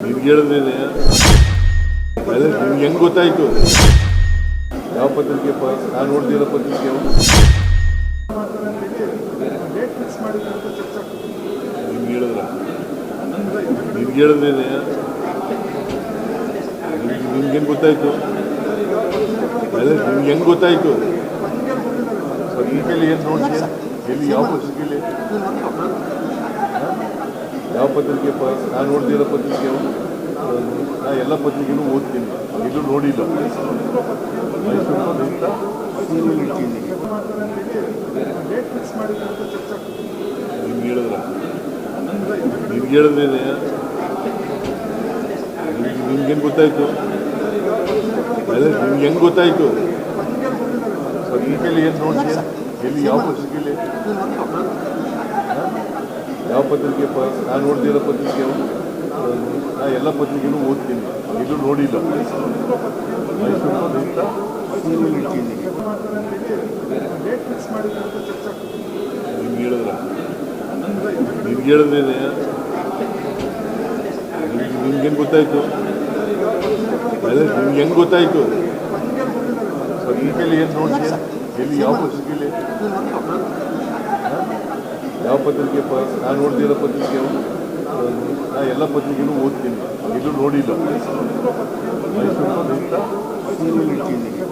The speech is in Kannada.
ನಿಮ್ಗೆ ಹೇಳಿದ್ರೇನೆ, ಅದೇ ನಿಮ್ಗೆ ಹೆಂಗೆ ಗೊತ್ತಾಯಿತು ಯಾವ ಪತ್ರಿಕೆ ನಾನು ನೋಡ್ದಿರೋ ಪತ್ರಿಕೆ? ನಿಮ್ಗೆ ಹೇಳಿದ್ರ? ನಿಮ್ಗೆ ಹೇಳಿದ್ರೇನೆ, ನಿಮ್ಗೆ ಹೆಂಗ್ ಗೊತ್ತಾಯಿತು? ಅದೇ ನಿಮ್ಗೆ ಹೆಂಗೆ ಗೊತ್ತಾಯಿತು ಪತ್ರಿಕೆಯಲ್ಲಿ ಏನು ನೋಡಿ ಎಲ್ಲಿ ಯಾವ ಪತ್ರಿಕೆಯಲ್ಲಿ ಯಾವ ಪತ್ರಿಕೆ ನಾನು ನೋಡ್ತಿರೋ ಪತ್ರಿಕೆ? ನಾ ಎಲ್ಲ ಪತ್ರಿಕೆನೂ ಓದ್ತೀನಿ. ಎಲ್ಲೂ ನೋಡಿಲ್ಲ. ನಿಮ್ಗೆ ಹೇಳಿದ್ರೆ? ನಿಮ್ಗೆ ಹೇಳಿದ್ರೇನೆ? ನಿಮ್ಗೆ ಹೆಂಗ್ ಗೊತ್ತಾಯ್ತು? ನಿಮ್ಗೆ ಹೆಂಗ್ ಗೊತ್ತಾಯ್ತು? ಪತ್ರಿಕೆಯಲ್ಲಿ ಏನು ನೋಡ್ತೀಯ? ಎಲ್ಲಿ ಯಾವ ಪತ್ರಿಕೆಯಲ್ಲಿ ಯಾವ ಪತ್ರಿಕೆಪ್ಪ ನಾನು ನೋಡ್ತಿರೋ ಪತ್ರಿಕೆ? ನಾ ಎಲ್ಲ ಪತ್ರಿಕೆನೂ ಓದ್ತೀನಿ. ಇದು ನೋಡಿಲ್ಲ. ಪತ್ರಿಕೆ ನಿಮ್ಗೆ ಹೇಳಿದ್ರ? ನಿಮ್ಗೆ ಹೇಳಿದ್ರೇನೆ? ನಿಮ್ಗೆ ಹೆಂಗ್ ಗೊತ್ತಾಯ್ತು? ನಿಮ್ಗೆ ಹೆಂಗ್ ಗೊತ್ತಾಯ್ತು? ಪತ್ರಿಕೆಯಲ್ಲಿ ಏನು ನೋಡಿ ಎಲ್ಲಿ ಯಾವ ಪತ್ರಿಕೆಯಲ್ಲಿ ಯಾವ ಪ ನಾನು ನೋಡ್ತಿರೋ ಪತ್ರಿಕೆ ನಾನು ಎಲ್ಲ ಪತ್ರಿಕೆನೂ ಓದ್ತೀನಿ. ಎಲ್ಲೂ ನೋಡಿಲ್ಲ. ಪತ್ರಿಕೆ